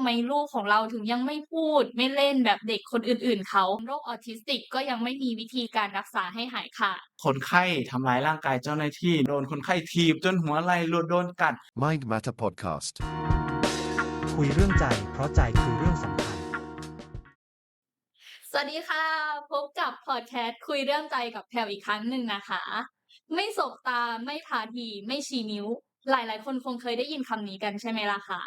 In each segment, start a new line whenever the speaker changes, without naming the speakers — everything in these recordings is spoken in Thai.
ำไมลูกของเราถึงยังไม่พูด ไม่เล่นแบบเด็กคนอื่น ๆ เขาโรคออทิสติกก็ยังไม่มีวิธีการรักษาให้หายขาด
คนไข้ทำร้ายร่างกายเจ้าหน้าที่ โดนคนไข้ถีบจนหัวไหล่หลุดโดนกัด
Mind Matter Podcast
คุยเรื่องใจ เพราะใจคือเรื่องสำคัญ
สวัสดีค่ะ พบกับพอดแคสต์คุยเรื่องใจกับแพลวอีกครั้งหนึ่งนะคะ ไม่สบตาไม่พาที ไม่ชี้นิ้ว หลายๆ คนคงเคยได้ยินคำนี้กันใช่ไหมล่ะคะ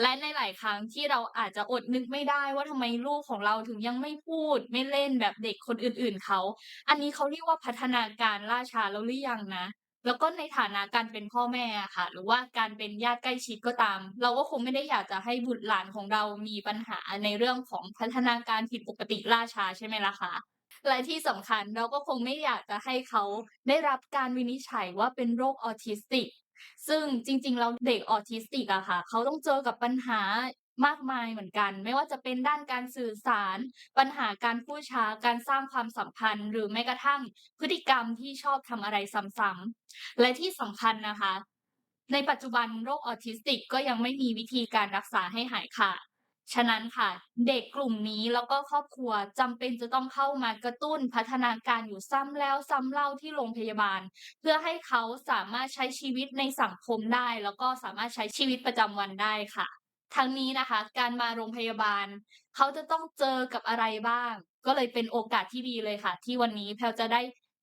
และในหลายครั้งที่เราอาจจะอดนึกไม่ได้ว่าทำไมลูกของเราถึงยังไม่พูด ไม่เล่นแบบเด็กคนอื่นๆเขา อันนี้เขาเรียกว่าพัฒนาการล่าช้าแล้วหรือยังนะ แล้วก็ในฐานะการเป็นพ่อแม่ค่ะ หรือว่าการเป็นญาติใกล้ชิดก็ตาม เราก็คงไม่ได้อยากจะให้บุตรหลานของเรามีปัญหาในเรื่องของพัฒนาการผิดปกติล่าช้าใช่ไหมล่ะคะและที่สำคัญเราก็คงไม่อยากจะให้เขาได้รับการวินิจฉัยว่าเป็นโรคออทิสติก ซึ่งจริงๆเราเด็กออทิสติกอะค่ะ เขาต้องเจอกับปัญหามากมายเหมือนกัน ไม่ว่าจะเป็นด้านการสื่อสาร ปัญหาการพูดช้าการสร้างความสัมพันธ์ หรือแม้กระทั่งพฤติกรรมที่ชอบทำอะไรซ้ำๆและที่สำคัญนะคะ ในปัจจุบันโรคออทิสติกก็ยังไม่มีวิธีการรักษาให้หายขาด ฉะนั้นค่ะ เด็กกลุ่มนี้แล้วก็ครอบครัวจำเป็นจะต้องเข้ามากระตุ้นพัฒนาการอยู่ซ้ำแล้วซ้ำเล่าที่โรงพยาบาล เพื่อให้เขาสามารถใช้ชีวิตในสังคมได้ แล้วก็สามารถใช้ชีวิตประจำวันได้ค่ะทั้งนี้นะคะ การมาโรงพยาบาล เขาจะต้องเจอกับอะไรบ้าง ก็เลยเป็นโอกาสที่ดีเลยค่ะ ที่วันนี้แพลวจะได้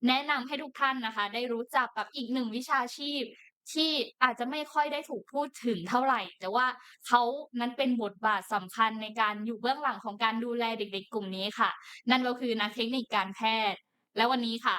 แนะนำให้ทุกท่านนะคะ ได้รู้จักกับอีกหนึ่งวิชาชีพ ที่อาจจะไม่ค่อยได้ถูกพูดถึงเท่าไร แต่ว่าเขานั้นเป็นบทบาทสำคัญในการอยู่เบื้องหลังของการดูแลเด็ก ๆ กลุ่มนี้ค่ะ นั่นก็คือนักเทคนิคการแพทย์ และวันนี้ค่ะ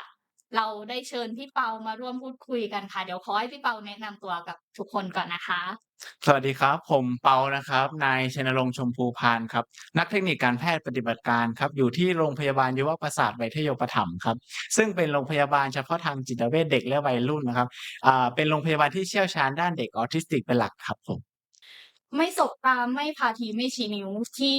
เราได้เชิญพี่เปามาร่วมพูดคุยกันค่ะ เดี๋ยวขอให้พี่เปาแนะนำตัวกับทุกคนก่อนนะคะ
สวัสดีครับ ผมเปานะครับ นายชัยนรงค์ชมพูพานครับ นักเทคนิคการแพทย์ปฏิบัติการครับ อยู่ที่โรงพยาบาลยุวประสาทไวยทยปถัมภ์ครับ ซึ่งเป็นโรงพยาบาลเฉพาะทางจิตเวชเด็กและวัยรุ่นนะครับอ่าเป็นโรงพยาบาลที่เชี่ยวชาญด้านเด็กออทิสติกเป็นหลักครับผม
ไม่สบตาไม่พาทีไม่ชี้นิ้วที่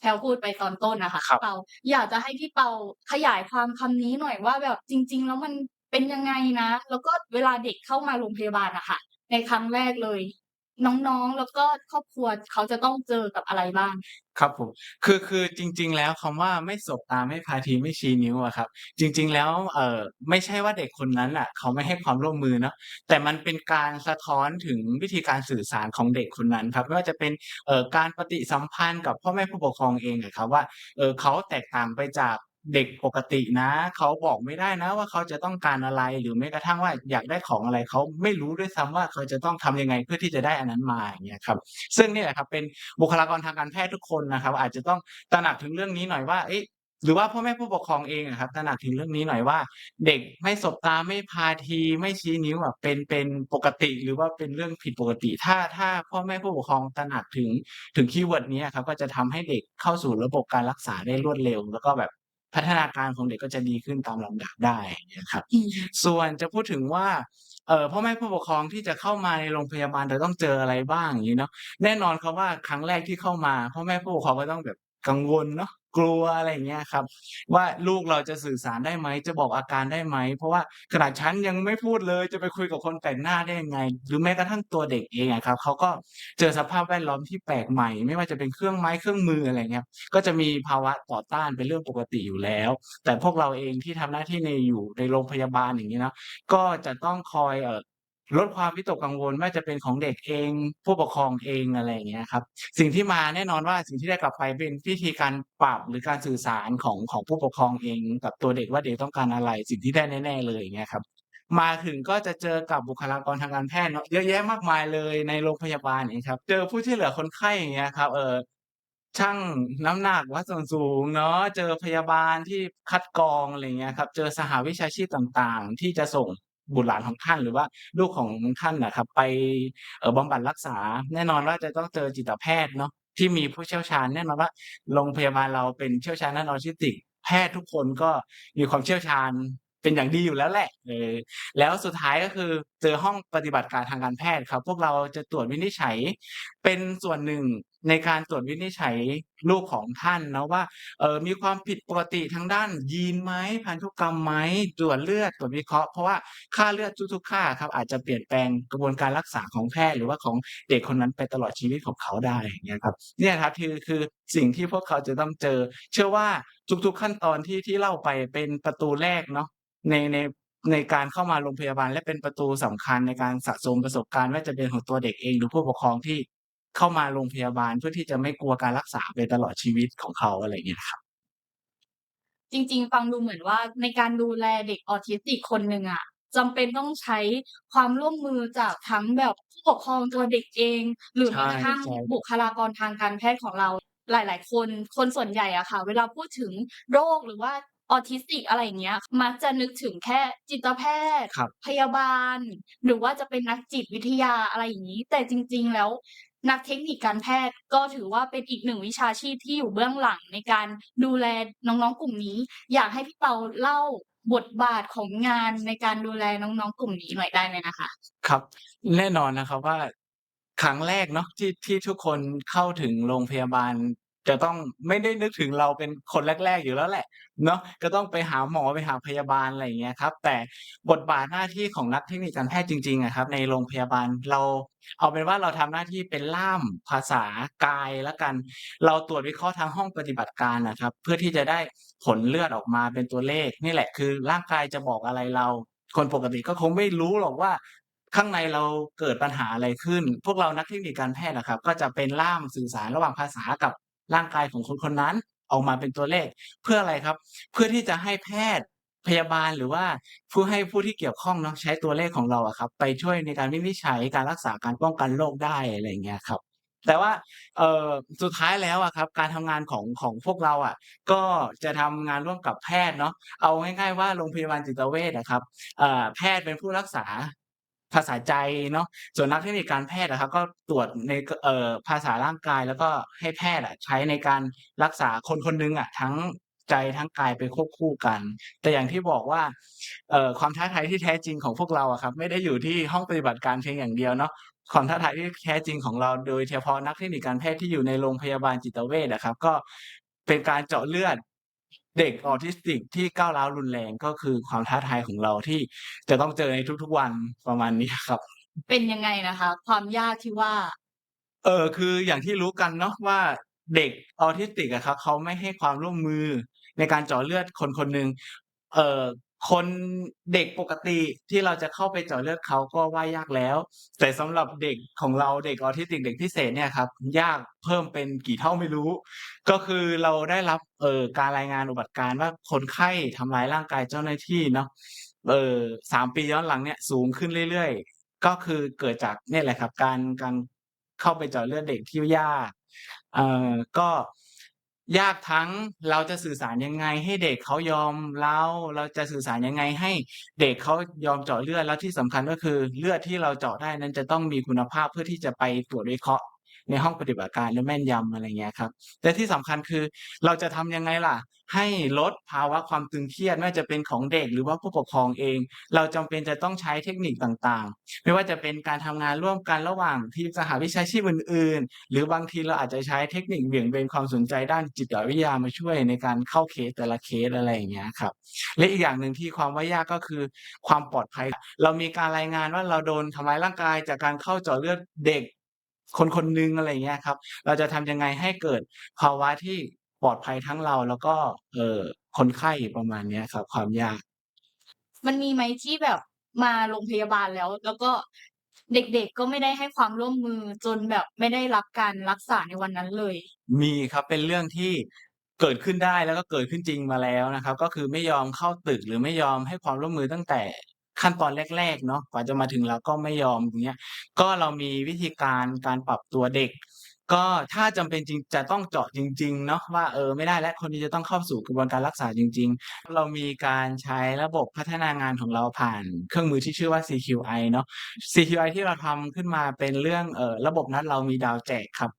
แพลวพูดไปตอนต้นน่ะค่ะ
ครับ
เปาอยากจะให้พี่เปาขยายความคำนี้หน่อยว่าแบบจริง ๆ แล้วมันเป็นยังไงนะ แล้วก็เวลาเด็กเข้ามาโรงพยาบาลอะค่ะ ในครั้งแรกเลย น้องๆ แล้วก็ครอบครัวเขาจะต้องเจอกับอะไรบ้าง?
ครับผม คือ คือจริง ๆ แล้วคำว่า ไม่สบตา ไม่พาที ไม่ชี้นิ้ว อะครับ จริง ๆ แล้ว เอ่อ ไม่ใช่ว่าเด็กคนนั้นน่ะ เขาไม่ให้ความร่วมมือเนาะ แต่มันเป็นการสะท้อนถึงวิธีการสื่อสารของเด็กคนนั้นครับ ไม่ว่าจะเป็น เอ่อ การปฏิสัมพันธ์กับพ่อแม่ผู้ปกครองเองอะครับว่า เอ่อ เขาแตกต่างไปจาก เด็กปกตินะ เขาบอกไม่ได้นะว่า เขาจะต้องการอะไร หรือแม้กระทั่งว่าอยากได้ของอะไร เขาไม่รู้ด้วยซ้ำว่า เขาจะต้องทำยังไงเพื่อที่จะได้อันนั้นมา อย่างเงี้ยครับ ซึ่งนี่แหละครับเป็นบุคลากรทางการแพทย์ทุกคนนะครับ อาจจะต้องตระหนักถึงเรื่องนี้หน่อยว่า เอ๊ะ หรือว่าพ่อแม่ผู้ปกครองเองอะครับตระหนักถึงเรื่องนี้หน่อยว่า เด็กไม่สบตา ไม่พาที ไม่ชี้นิ้วอะเป็น เป็นปกติ หรือว่าเป็นเรื่องผิดปกติ ถ้า ถ้าพ่อแม่ผู้ปกครองตระหนักถึง ถึงคีย์เวิร์ดนี้อะครับ ก็จะทำให้เด็กเข้าสู่ระบบการรักษาได้รวดเร็ว แล้วก็แบบ พัฒนาการของเด็กก็จะดีขึ้นตามลำดับได้อย่างเงี้ยครับ
อืม
ส่วนจะพูดถึงว่า เอ่อ พ่อแม่ผู้ปกครองที่จะเข้ามาในโรงพยาบาลจะต้องเจออะไรบ้าง อย่างงี้เนาะ แน่นอนครับว่า ครั้งแรกที่เข้ามา พ่อแม่ผู้ปกครองก็ต้องแบบกังวลเนาะ กลัว อะไรอย่างเงี้ยครับ ว่าลูกเราจะสื่อสารได้ไหม จะบอกอาการได้ไหม เพราะว่าขนาดฉันยังไม่พูดเลย จะไปคุยกับคนแปลกหน้าได้ยังไง หรือแม้กระทั่งตัวเด็กเองอะครับ เขาก็เจอสภาพแวดล้อมที่แปลกใหม่ ไม่ว่าจะเป็นเครื่องไม้ เครื่องมือ อะไรเงี้ย ก็จะมีภาวะต่อต้านเป็นเรื่องปกติอยู่แล้ว แต่พวกเราเองที่ทำหน้าที่ใน อยู่ในโรงพยาบาล อย่างงี้เนาะ ก็จะต้องคอย เอ่อ ลดความวิตกกังวลไม่ว่าจะเป็นของเด็กเอง ผู้ปกครองเองอะไรอย่างเงี้ยครับ สิ่งที่มาแน่นอนว่าสิ่งที่ได้กลับไปเป็นวิธีการปรับหรือการสื่อสารของของผู้ปกครองเอง กับตัวเด็กว่าเด็กต้องการอะไร สิ่งที่ได้แน่ ๆ เลยอย่างเงี้ยครับ มาถึงก็จะเจอกับบุคลากรทางการแพทย์เนาะเยอะแยะมากมายเลยในโรงพยาบาลอย่างครับ เจอผู้ช่วยเหลือคนไข้อย่างเงี้ยครับ เออชั่งน้ำหนักวัดส่วนสูงเนาะเจอพยาบาลที่คัดกรองอะไรเงี้ยครับ เจอสหวิชาชีพต่างๆ ที่จะส่ง บุตรหลานของท่าน หรือว่าลูกของท่านนะครับ ไปเอ่อบำบัดรักษา แน่นอนว่าจะต้องเจอจิตแพทย์เนาะที่มีผู้เชี่ยวชาญแน่นอนว่าโรงพยาบาลเราเป็นเชี่ยวชาญด้านออทิสติก แพทย์ทุกคนก็มีความเชี่ยวชาญเป็นอย่างดีอยู่แล้วแหละเออแล้วสุดท้ายก็คือเจอห้องปฏิบัติการทางการแพทย์ครับ พวกเราจะตรวจวินิจฉัย เป็นส่วนหนึ่ง ในการตรวจวินิจฉัยลูกของท่านเนาะว่า เออมีความผิดปกติทางด้านยีนไหมพันธุกรรมไหมตรวจเลือดตรวจวิเคราะห์เพราะว่าค่าเลือดทุกๆค่าครับอาจจะเปลี่ยนแปลงกระบวนการรักษาของแพทย์หรือว่าของเด็กคนนั้นไปตลอดชีวิตของเขาได้อย่างเงี้ยครับเนี่ยครับคือคือสิ่งที่พวกเขาจะต้องเจอ เชื่อว่าทุกๆขั้นตอนที่ที่เล่าไปเป็นประตูแรกเนาะในในในการเข้ามาโรงพยาบาลและเป็นประตูสำคัญในการสะสมประสบการณ์ไม่ว่าจะเป็นของตัวเด็กเองหรือผู้ปกครองที่ เข้ามาโรงพยาบาลเพื่อที่จะไม่กลัวการรักษาไปตลอดชีวิตของเขาอะไรอย่างเงี้ยครับ
จริง ๆ ฟังดูเหมือนว่าในการดูแลเด็กออทิสติกคนหนึ่งอะจำเป็นต้องใช้ความร่วมมือจากทั้งแบบผู้ปกครองตัวเด็กเอง หรือ
ใช่
แม้กระทั่ง
ใช่
บุคลากรทางการแพทย์ของเราหลาย ๆ คน คนส่วนใหญ่อะค่ะ เวลาพูดถึงโรคหรือว่าออทิสติกอะไรอย่างเงี้ย มักจะนึกถึงแค่จิตแพทย์
ครับ
พยาบาล หรือว่าจะเป็นนักจิตวิทยาอะไรอย่างนี้ แต่จริง ๆ แล้ว นักเทคนิคการแพทย์ก็ถือว่าเป็นอีกหนึ่งวิชาชีพที่อยู่เบื้องหลังในการดูแลน้องๆกลุ่มนี้ อยากให้พี่เปาเล่าบทบาทของงานในการดูแลน้องๆกลุ่มนี้หน่อยได้ไหมนะคะ
ครับ แน่นอนนะครับว่าครั้งแรกเนาะที่ที่ทุกคนเข้าถึงโรงพยาบาล จะต้องไม่ได้นึกถึงเราเป็นคนแรก ๆ อยู่แล้วแหละเนาะก็ต้องไปหาหมอ ไปหาพยาบาล อะไรอย่างเงี้ยครับ แต่บทบาทหน้าที่ของนักเทคนิคการแพทย์จริง ๆ อะครับ ในโรงพยาบาล เรา เอาเป็นว่า เราทำหน้าที่เป็นล่ามภาษากายแล้วกัน เราตรวจวิเคราะห์ทางห้องปฏิบัติการนะครับ เพื่อที่จะได้ผลเลือดออกมาเป็นตัวเลข นี่แหละ คือร่างกายจะบอกอะไรเรา คนปกติก็คงไม่รู้หรอกว่า ข้างในเราเกิดปัญหาอะไรขึ้น พวกเรานักเทคนิคการแพทย์นะครับ ก็จะเป็นล่ามสื่อสารระหว่างภาษากับ ร่างกายของคนคนนั้นออกมาเป็นตัวเลข เพื่ออะไรครับ เพื่อที่จะให้แพทย์พยาบาลหรือว่าผู้ให้ผู้ที่เกี่ยวข้องเนาะใช้ตัวเลขของเราอะครับ ไปช่วยในการวินิจฉัยการรักษาการป้องกันโรคได้อะไรเงี้ยครับ แต่ว่าเอ่อสุดท้ายแล้วอะครับ การทำงานของของพวกเราอะก็จะทำงานร่วมกับแพทย์เนาะเอาง่ายๆว่าโรงพยาบาลจิตเวชอะครับแพทย์เป็นผู้รักษา ภาษาใจเนาะ ส่วนนักเทคนิคการแพทย์อะครับ ก็ตรวจในเอ่อ ภาษาร่างกาย แล้วก็ให้แพทย์อะใช้ในการรักษาคนคนหนึ่งอะ ทั้งใจ ทั้งกายไปควบคู่กัน แต่อย่างที่บอกว่า เอ่อ ความท้าทายที่แท้จริงของพวกเราอะครับ ไม่ได้อยู่ที่ห้องปฏิบัติการเพียงอย่างเดียวเนาะ ความท้าทายที่แท้จริงของเรา โดยเฉพาะนักเทคนิคการแพทย์ที่อยู่ในโรงพยาบาลจิตเวชอะครับ ก็เป็นการเจาะเลือด เด็กออทิสติกที่ก้าวร้าวรุนแรง ก็คือความท้าทายของเราที่จะต้องเจอในทุก ๆ วันประมาณนี้ครับ
เป็นยังไงนะคะ ความยากที่ว่า
เออคืออย่างที่รู้กันเนาะว่าเด็กออทิสติกอะครับเขาไม่ให้ความร่วมมือในการเจาะเลือดคนคนหนึ่งเอ่อ คนเด็กปกติที่เราจะเข้าไปเจาะเลือดเขาก็ว่ายากแล้ว แต่สำหรับเด็กของเราเด็กออทิสติกเด็กพิเศษเนี่ยครับ ยากเพิ่มเป็นกี่เท่าไม่รู้ ก็คือเราได้รับเอ่อการรายงานอุบัติการณ์ว่าคนไข้ทำร้ายร่างกายเจ้าหน้าที่เนาะเอ่อสามปีย้อนหลังเนี่ยสูงขึ้นเรื่อยๆ ก็คือเกิดจากเนี่ยแหละครับ การการเข้าไปเจาะเลือดเด็กที่ยากเอ่อก็ ยากทั้งเราจะสื่อสารยังไง ให้เด็กเขายอมเรา เราจะสื่อสารยังไงให้เด็กเขายอมเจาะเลือด แล้วที่สำคัญก็คือเลือดที่เราเจาะได้นั้นจะต้องมีคุณภาพเพื่อที่จะไปตรวจวิเคราะห์ ในห้องปฏิบัติการและแม่นยำอะไรเงี้ยครับแต่ที่สำคัญคือเราจะทำยังไงล่ะ ให้ลดภาวะความตึงเครียดไม่ว่าจะเป็นของเด็กหรือว่าผู้ปกครองเอง เราจำเป็นจะต้องใช้เทคนิคต่างๆ ไม่ว่าจะเป็นการทำงานร่วมกันระหว่างทีมสหวิชาชีพอื่น ๆ หรือบางทีเราอาจจะใช้เทคนิคเบี่ยงเบนความสนใจด้านจิตวิทยามาช่วยในการเข้าเคสแต่ละเคสอะไรอย่างเงี้ยครับและอีกอย่างหนึ่งที่ความว่ายากก็คือความปลอดภัย เรามีการรายงานว่าเราโดนทำร้ายร่างกายจากการเข้าเจาะเลือดเด็ก คนคนหนึ่งอะไรอย่างเงี้ยครับ เราจะทำยังไงให้เกิดภาวะที่ปลอดภัยทั้งเรา แล้วก็ เอ่อ คนไข้ประมาณเนี้ยครับ ความยาก
มันมีไหมที่แบบมาโรงพยาบาลแล้ว แล้วก็เด็ก ๆ ก็ไม่ได้ให้ความร่วมมือจนแบบไม่ได้รับการรักษาในวันนั้นเลย
มีครับ เป็นเรื่องที่เกิดขึ้นได้ แล้วก็เกิดขึ้นจริงมาแล้วนะครับ ก็คือไม่ยอมเข้าตึก หรือไม่ยอมให้ความร่วมมือตั้งแต่ ขั้นตอนแรก ๆ เนาะกว่าจะมาถึงเราก็ไม่ยอมอย่างเงี้ย ก็เรามีวิธีการการปรับตัวเด็ก ก็ถ้าจำเป็นจริงจะต้องเจาะจริง ๆ เนาะว่า เออ ไม่ได้แล้วคนนี้จะต้องเข้าสู่กระบวนการรักษาจริง ๆ เรามีการใช้ระบบพัฒนางานของเราผ่านเครื่องมือที่ชื่อว่า CQI เนาะ CQI ที่เราทำขึ้นมาเป็นเรื่องเอ่อระบบนัดเรามีดาวแจกครับ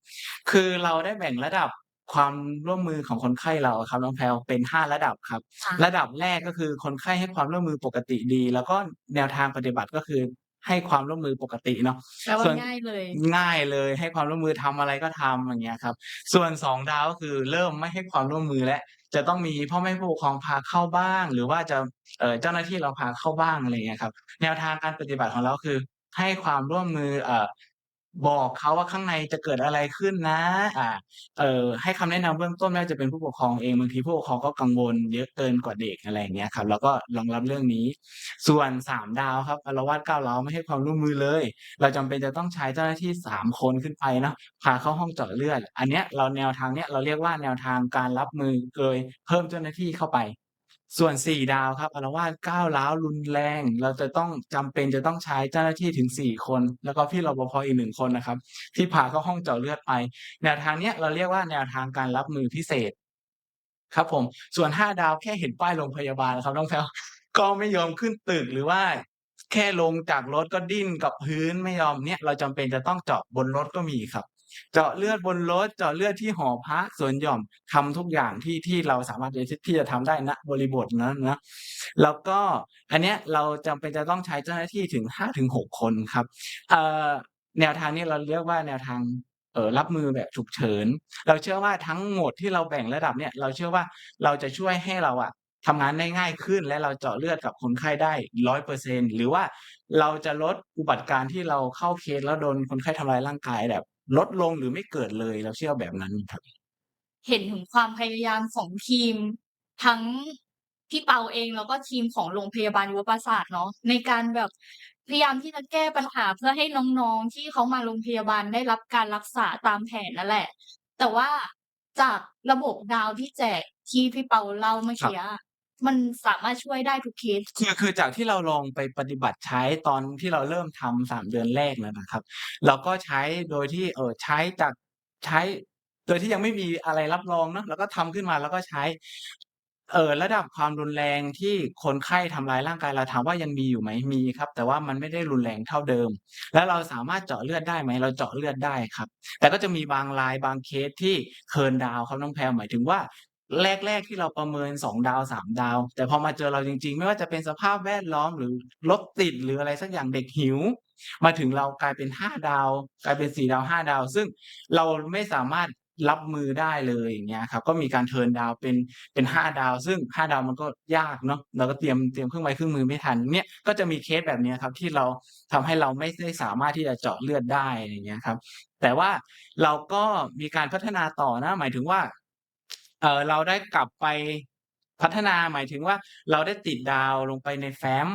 คือเราได้แบ่งระดับ ความร่วมมือของคนไข้เราอะครับน้องแพรวเป็น 5 ระดับครับ
ค่ะ
ระดับแรกก็คือคนไข้ให้ความร่วมมือปกติดี แล้วก็แนวทางปฏิบัติก็คือให้ความร่วมมือปกติเนาะ
แปลว่า
ส่วน
ง่ายเลย
ง่ายเลย ให้ความร่วมมือทำอะไรก็ทำอย่างเงี้ยครับ ส่วน2ดาวก็คือเริ่มไม่ให้ความร่วมมือแล้วจะต้องมีพ่อแม่ผู้ปกครองพาเข้าบ้าง หรือว่าจะเอ่อเจ้าหน้าที่เราพาเข้าบ้างอะไรอย่างเงี้ยครับ แนวทางการปฏิบัติของเราคือ ให้ความร่วมมือเอ่อ บอกเขาว่าข้างในจะเกิดอะไรขึ้นนะ อ่า เอ่อ ให้คำแนะนำเบื้องต้นไม่ว่าจะเป็นผู้ปกครองเอง บางทีผู้ปกครองก็กังวลเยอะเกินกว่าเด็ก อะไรอย่างเงี้ยครับ เราก็รองรับเรื่องนี้ ส่วน 3 ดาวครับ อาละวาดก้าวร้าว ไม่ให้ความร่วมมือเลย เราจำเป็นจะต้องใช้เจ้าหน้าที่ 3 คนขึ้นไปเนาะ พาเข้าห้องเจาะเลือด อันเนี้ยเรา แนวทางเนี้ยเราเรียกว่า แนวทางการรับมือ โดยเพิ่มเจ้าหน้าที่เข้าไป ส่วน 4 ดาวครับอาลวาดก้าวร้าวรุนแรง เราจะต้องจำเป็นจะต้องใช้เจ้าหน้าที่ถึง 4 คน แล้วก็พี่รปภอีก1คนนะครับ ที่พาเข้าห้องเจาะเลือดไป แนวทางเนี้ยเราเรียกว่าแนวทางการรับมือพิเศษ ครับผม ส่วน 5 ดาวแค่เห็นป้ายโรงพยาบาลนะครับน้องแพรวก็ไม่ยอมขึ้นตึกหรือว่า แค่ลงจากรถก็ดิ้นกับพื้นไม่ยอมเนี่ย เราจำเป็นจะต้องเจาะบนรถก็มีครับ เจาะเลือดบนรถเจาะเลือดที่หอพักสวนหย่อมทำทุกอย่างที่ที่เราสามารถที่ที่จะทำได้ณบริบทนั้นนะแล้วก็อันเนี้ยเราจำเป็นจะต้องใช้เจ้าหน้าที่ถึงห้าถึงหกคนครับเอ่อแนวทางนี้เราเรียกว่าแนวทางเออรับมือแบบฉุกเฉิน เราเชื่อว่าทั้งหมดที่เราแบ่งระดับเนี่ย เราเชื่อว่าเราจะช่วยให้เราอะทำงานได้ง่ายขึ้นและเราเจาะเลือดกับคนไข้ได้ร้อยเปอร์เซ็นหรือว่าเราจะลดอุบัติการณ์ที่เราเข้าเคสแล้วโดนคนไข้ทำร้ายร่างกายแบบ ลดลงหรือไม่เกิดเลยเราเชื่อแบบนั้นครับ
เห็นถึงความพยายามของทีม ทั้งพี่เปาเองแล้วก็ทีมของโรงพยาบาลยุวประสาทเนาะในการแบบพยายามที่จะแก้ปัญหาเพื่อให้น้องๆที่เขามาโรงพยาบาลได้รับการรักษาตามแผนนั่นแหละ แต่ว่าจากระบบดาวที่แจกที่พี่เปาเล่าเมื่อกี้ มันสามารถช่วยได้ทุกเคส
คือคือจากที่เราลองไปปฏิบัติใช้ตอนที่เราเริ่มทำสามเดือนแรกแล้วนะครับ เราก็ใช้โดยที่ เออใช้จากใช้ โดยที่ยังไม่มีอะไรรับรองเนาะแล้วก็ทำขึ้นมาแล้วก็ใช้ เอ่อ ระดับความรุนแรงที่คนไข้ทำร้ายร่างกายเราถามว่ายังมีอยู่ไหมมีครับ แต่ว่ามันไม่ได้รุนแรงเท่าเดิม แล้วเราสามารถเจาะเลือดได้ไหมเราเจาะเลือดได้ครับ แต่ก็จะมีบางรายบางเคสที่เคิร์นดาวน์ครับน้องแพรหมายถึงว่า แรก ๆ ที่เราประเมิน 2 ดาว 3 ดาว แต่พอมาเจอเราจริง ๆ ไม่ว่าจะเป็นสภาพแวดล้อมหรือรถติดหรืออะไรสักอย่างเด็กหิว มาถึงเรากลายเป็น 5 ดาว กลายเป็น 4 ดาว 5 ดาว ซึ่งเราไม่สามารถรับมือได้เลยอย่างเงี้ยครับ ก็มีการเทินดาวเป็นเป็น 5 ดาว ซึ่ง 5 ดาวมันก็ยากเนาะเราก็เตรียมเตรียมเครื่องไม้เครื่องมือไม่ทันเนี่ยก็จะมีเคสแบบเนี้ยครับที่เราทำให้เราไม่ได้สามารถที่จะเจาะเลือดได้อย่างเงี้ยครับ แต่ว่าเราก็มีการพัฒนาต่อนะหมายถึงว่า เอ่อ เราได้กลับไปพัฒนา หมายถึงว่า เราได้ติดดาวลงไปในแฟ้ม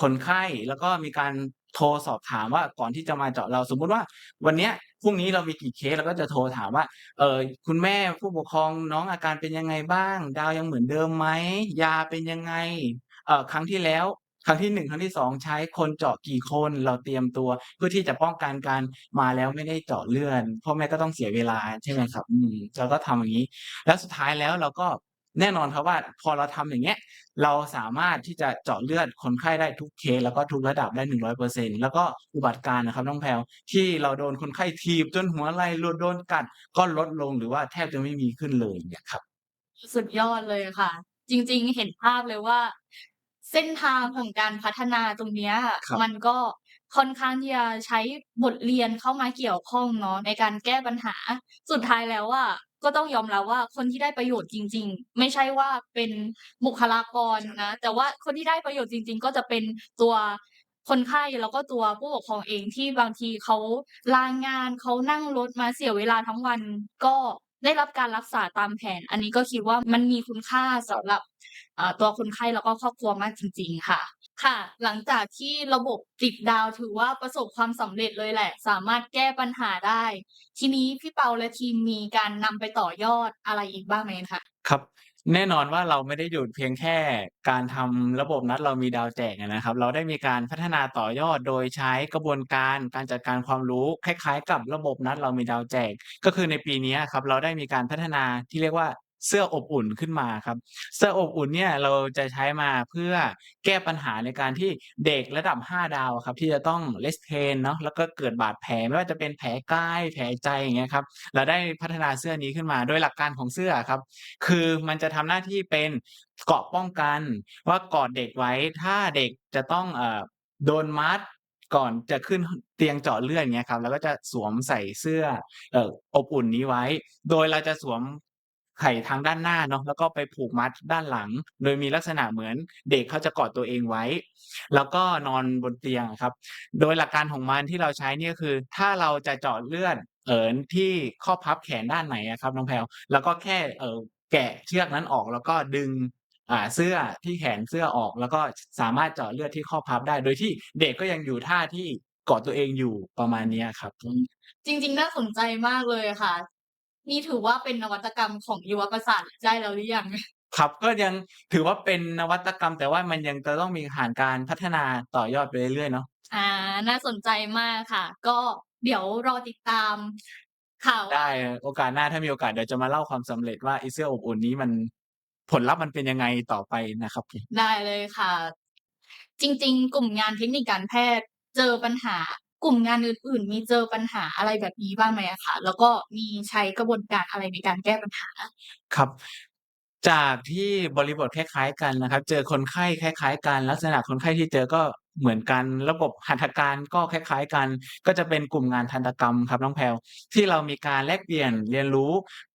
คนไข้ แล้วก็มีการโทรสอบถามว่า ก่อนที่จะมาเจาะเรา สมมุติว่า วันเนี้ย พรุ่งนี้เรามีกี่เคส เราก็จะโทรถามว่า เอ่อ คุณแม่ ผู้ปกครองน้องอาการเป็นยังไงบ้าง ดาวยังเหมือนเดิมไหม ยาเป็นยังไง เอ่อ ครั้งที่แล้ว ครั้งที่ 1 ครั้งที่ 2 ใช้คนเจาะกี่คน เราเตรียมตัว เพื่อที่จะป้องกันการมาแล้วไม่ได้เจาะเลือด พ่อแม่ก็ต้องเสียเวลา ใช่ไหมครับ อืม เราก็ทำอย่างงี้ แล้วสุดท้ายแล้วเราก็ แน่นอนครับว่า พอเราทำอย่างเงี้ย เราสามารถที่จะเจาะเลือดคนไข้ได้ทุกเคส แล้วก็ทุกระดับได้ 100%แล้วก็อุบัติการณ์นะครับน้องแพรว ที่เราโดนคนไข้ถีบจนหัวไหล่หลุด โดนกัด ก็ลดลง หรือว่าแทบจะไม่มีขึ้นเลยเงี้ยครับ
สุดยอดเลยค่ะ จริง ๆ เห็นภาพเลยว่า เส้นทางของการพัฒนาตรงเนี้ย
ครับ
มันก็ค่อนข้างที่จะใช้บทเรียนเข้ามาเกี่ยวข้องเนาะในการแก้ปัญหา สุดท้ายแล้วอะก็ต้องยอมรับว่าคนที่ได้ประโยชน์จริง ๆ ไม่ใช่ว่าเป็นบุคลากรนะ แต่ว่าคนที่ได้ประโยชน์จริง ๆ ก็จะเป็นตัวคนไข้แล้วก็ตัวผู้ปกครองเองที่บางทีเขาลางานเขานั่งรถมาเสียเวลาทั้งวัน ก็ได้รับการรักษาตามแผน อันนี้ก็คิดว่ามันมีคุณค่าสำหรับอ่า ตัวคนไข้แล้วก็ครอบครัวมากจริง ๆ ค่ะ ค่ะ หลังจากที่ระบบติดดาวถือว่าประสบความสำเร็จเลยแหละ สามารถแก้ปัญหาได้ ทีนี้พี่เปาและทีมมีการนำไปต่อยอดอะไรอีกบ้างไหมคะ
ครับแน่นอนว่าเราไม่ได้หยุดเพียงแค่การทำระบบนัดเรามีดาวแจกนะครับ เราได้มีการพัฒนาต่อยอดโดยใช้กระบวนการการจัดการความรู้คล้าย ๆ กับระบบนัดเรามีดาวแจก ก็คือในปีนี้ครับเราได้มีการพัฒนาที่เรียกว่า เสื้ออบอุ่นขึ้นมาครับ เสื้ออบอุ่นเนี่ยเราจะใช้มาเพื่อแก้ปัญหาในการที่เด็กระดับ 5 ดาวครับ ที่จะต้อง restrain เนาะแล้วก็เกิดบาดแผลไม่ว่าจะเป็นแผลกายแผลใจอย่างเงี้ยครับเราได้พัฒนาเสื้อนี้ขึ้นมา โดยหลักการของเสื้อครับ คือมันจะทำหน้าที่เป็นเกราะป้องกันว่ากอดเด็กไว้ถ้าเด็กจะต้องเอ่อโดนมัดก่อนจะขึ้นเตียงเจาะเลือดอย่างเงี้ยครับเราก็จะสวมใส่เสื้อเอ่ออบอุ่นนี้ไว้ โดยเราจะสวม ไข่ทางด้านหน้าเนาะ แล้วก็ไปผูกมัดด้านหลัง โดยมีลักษณะเหมือนเด็กเขาจะกอดตัวเองไว้ แล้วก็นอนบนเตียงอะครับ โดยหลักการของมันที่เราใช้เนี่ยคือ ถ้าเราจะเจาะเลือดเอ่อที่ข้อพับแขนด้านไหนอะครับน้องแพรวเราก็แค่ เอ่อ แกะเชือกนั้นออกแล้วก็ดึง อ่า เสื้อที่แขนเสื้อออก แล้วก็สามารถเจาะเลือดที่ข้อพับได้ โดยที่เด็กก็ยังอยู่ท่าที่กอดตัวเองอยู่ ประมาณเนี้ยครับ
อืม จริง ๆ น่าสนใจมากเลยค่ะ นี่ถือว่าเป็นนวัตกรรมของยุวประสาทได้แล้วหรือยัง?
ครับก็ยังถือว่าเป็นนวัตกรรม แต่ว่ามันยังจะต้องมีผ่านการพัฒนาต่อยอดไปเรื่อยๆเนาะ
อาน่าสนใจมากค่ะ ก็เดี๋ยวรอติดตามข่าว
ได้
ว่า
โอกาสหน้าถ้ามีโอกาสเดี๋ยวจะมาเล่าความสำเร็จว่าไอ้เสื้ออบอุ่นนี้มันผลลัพธ์มันเป็นยังไงต่อไปนะครับผม
ได้เลยค่ะ จริง ๆ กลุ่มงานเทคนิคการแพทย์เจอปัญหา กลุ่มงานอื่น ๆ มีเจอปัญหาอะไรแบบนี้บ้างไหมอะคะ?แล้วก็มีใช้กระบวนการอะไรในการแก้ปัญหา?
ครับ จากที่บริบทคล้าย ๆ กันนะครับ เจอคนไข้คล้าย ๆ กัน ลักษณะคนไข้ที่เจอก็ เหมือนกัน ระบบหัตถการก็คล้าย ๆ กัน ก็จะเป็นกลุ่มงานทันตกรรมครับน้องแพรวที่เรามีการแลกเปลี่ยนเรียนรู้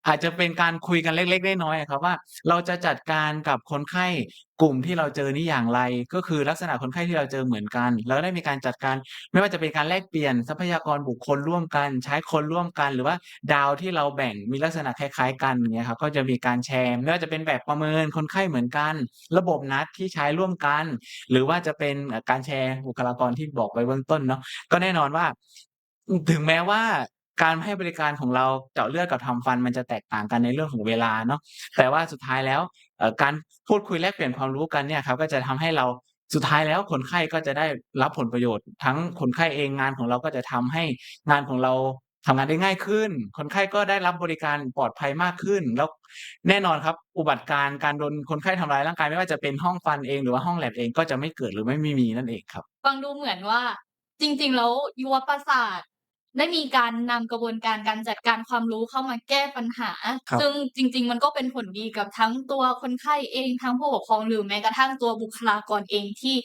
อาจจะเป็นการคุยกันเล็กๆน้อยๆครับว่า เราจะจัดการกับคนไข้กลุ่มที่เราเจอนี้อย่างไร ก็คือลักษณะคนไข้ที่เราเจอเหมือนกันเราได้มีการจัดการ ไม่ว่าจะเป็นการแลกเปลี่ยนทรัพยากรบุคคลร่วมกัน ใช้คนร่วมกัน หรือว่าดาวที่เราแบ่งมีลักษณะคล้าย ๆ กันอย่างเงี้ยครับก็จะมีการแชร์ไม่ว่าจะเป็นแบบประเมินคนไข้เหมือนกัน ระบบนัดที่ใช้ร่วมกัน หรือว่าจะเป็นการแชร์บุคลากรที่บอกไปเบื้องต้นเนาะก็แน่นอนว่า ถึงแม้ว่าการให้บริการของเราเจาะเลือดกับทำฟันมันจะแตกต่างกันในเรื่องของเวลาเนาะแต่ว่าสุดท้ายแล้วการพูดคุยแลกเปลี่ยนความรู้กันเนี่ยครับก็จะทำให้เราสุดท้ายแล้วคนไข้ก็จะได้รับผลประโยชน์ ทั้งคนไข้เองงานของเราก็จะทำให้งานของเรา ทำงานได้ง่ายขึ้น คนไข้ก็ได้รับบริการปลอดภัยมากขึ้น แล้วแน่นอนครับ อุบัติการณ์การโดนคนไข้ทำร้ายร่างกาย ไม่ว่าจะเป็นห้องฟันเอง หรือว่าห้อง lab เองก็จะไม่เกิดหรือไม่ไม่มีนั่นเองครับ
ฟังดูเหมือนว่า จริง ๆ แล้วยุวประสาทได้มีการนำกระบวนการการจัดการความรู้เข้ามาแก้ปัญหา
ครับ
ซึ่งจริง ๆ มันก็เป็นผลดีกับทั้งตัวคนไข้เองทั้งผู้ปกครองหรือแม้กระทั่งตัวบุคลากรเองที่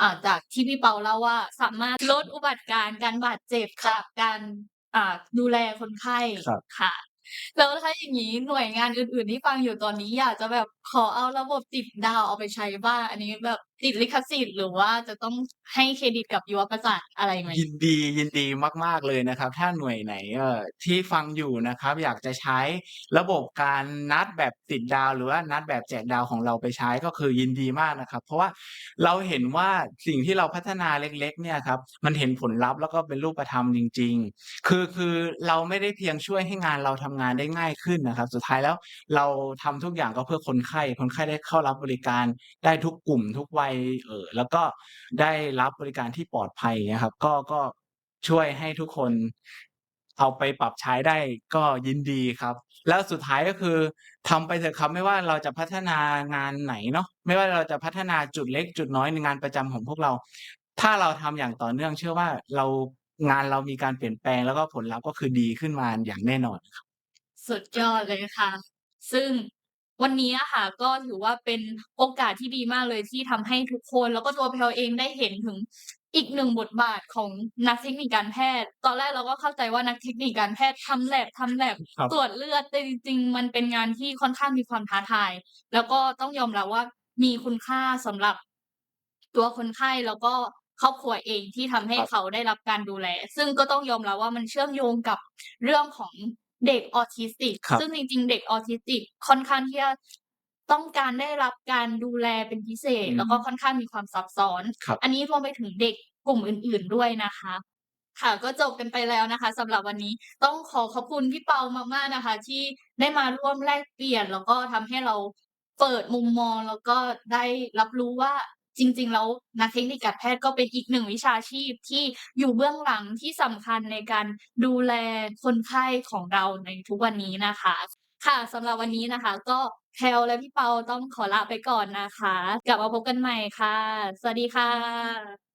อ่าจากที่พี่เปาเล่าว่า สามารถลดอุบัติการณ์การบาดเจ็บจากการ อ่า ดูแลคนไข้
ครับ
ค่ะ แล้วถ้าอย่างงี้หน่วยงานอื่น ๆ ที่ฟังอยู่ตอนนี้ อยากจะแบบขอเอาระบบติดดาวเอาไปใช้บ้าง อันนี้แบบติดลิขสิทธิ์หรือว่าจะต้องให้เครดิตกับยุวประสาทอะไรไหม?
ยินดียินดีมาก ๆ เลยนะครับ ถ้าหน่วยไหนเอ่อที่ฟังอยู่นะครับ อยากจะใช้ระบบการนัดแบบติดดาว หรือว่านัดแบบแจกดาวของเราไปใช้ก็คือยินดีมากนะครับ เพราะว่าเราเห็นว่าสิ่งที่เราพัฒนาเล็ก ๆ เนี่ยครับมันเห็นผลลัพธ์แล้วก็เป็นรูปธรรมจริง ๆ คือคือเราไม่ได้เพียงช่วยให้งานเราทำงานได้ง่ายขึ้นนะครับ สุดท้ายแล้วเราทำทุกอย่างก็เพื่อคนไข้คนไข้ได้เข้ารับบริการได้ทุกกลุ่มทุกวัยเออแล้วก็ได้รับบริการที่ปลอดภัยอย่างเงี้ยครับ ก็ก็ช่วยให้ทุกคนเอาไปปรับใช้ได้ก็ยินดีครับ แล้วสุดท้ายก็คือทำไปเถอะครับไม่ว่าเราจะพัฒนางานไหนเนาะไม่ว่าเราจะพัฒนาจุดเล็กจุดน้อยในงานประจำของพวกเรา ถ้าเราทำอย่างต่อเนื่อง เชื่อว่าเรางานเรามีการเปลี่ยนแปลงแล้วก็ผลลัพธ์ก็คือดีขึ้นมาอย่างแน่นอนครับ
สุดยอดเลยค่ะ ซึ่ง วันนี้อะค่ะ ก็ถือว่าเป็นโอกาสที่ดีมากเลยที่ทำให้ทุกคน แล้วก็ตัวแพลเองได้เห็นถึงอีกหนึ่งบทบาทของนักเทคนิคการแพทย์ ตอนแรกเราก็เข้าใจว่านักเทคนิคการแพทย์ทำ lab ทำ lab
ครับ
ตรวจเลือดแต่จริงๆ มันเป็นงานที่ค่อนข้างมีความท้าทาย แล้วก็ต้องยอมรับว่ามีคุณค่าสำหรับ ตัวคนไข้แล้วก็ครอบครัวเองที่ทำให้
ครับ
เขาได้รับการดูแล ซึ่งก็ต้องยอมรับว่ามันเชื่อมโยงกับเรื่องของ เด็กออทิสติก
ครับ
ซึ่งจริงๆ เด็กออทิสติกค่อนข้างที่จะต้องการได้รับการดูแลเป็นพิเศษ
อืม
แล้วก็ค่อนข้างมีความซับซ้อน
ครับ
อันนี้รวมไปถึงเด็กกลุ่มอื่นๆด้วยนะคะ ค่ะก็จบกันไปแล้วนะคะสำหรับวันนี้ต้องขอขอบคุณพี่เปามากๆนะคะ ที่ได้มาร่วมแลกเปลี่ยน แล้วก็ทำให้เราเปิดมุมมองแล้วก็ได้รับรู้ว่า จริง ๆ แล้วนักเทคนิคการแพทย์ก็เป็นอีกหนึ่งวิชาชีพที่อยู่เบื้องหลังที่สำคัญในการดูแลคนไข้ของเราในทุกวันนี้นะคะ ค่ะสำหรับวันนี้นะคะ ก็แพลและพี่เปาต้องขอลาไปก่อนนะคะ กลับมาพบกันใหม่ค่ะ สวัสดีค่ะ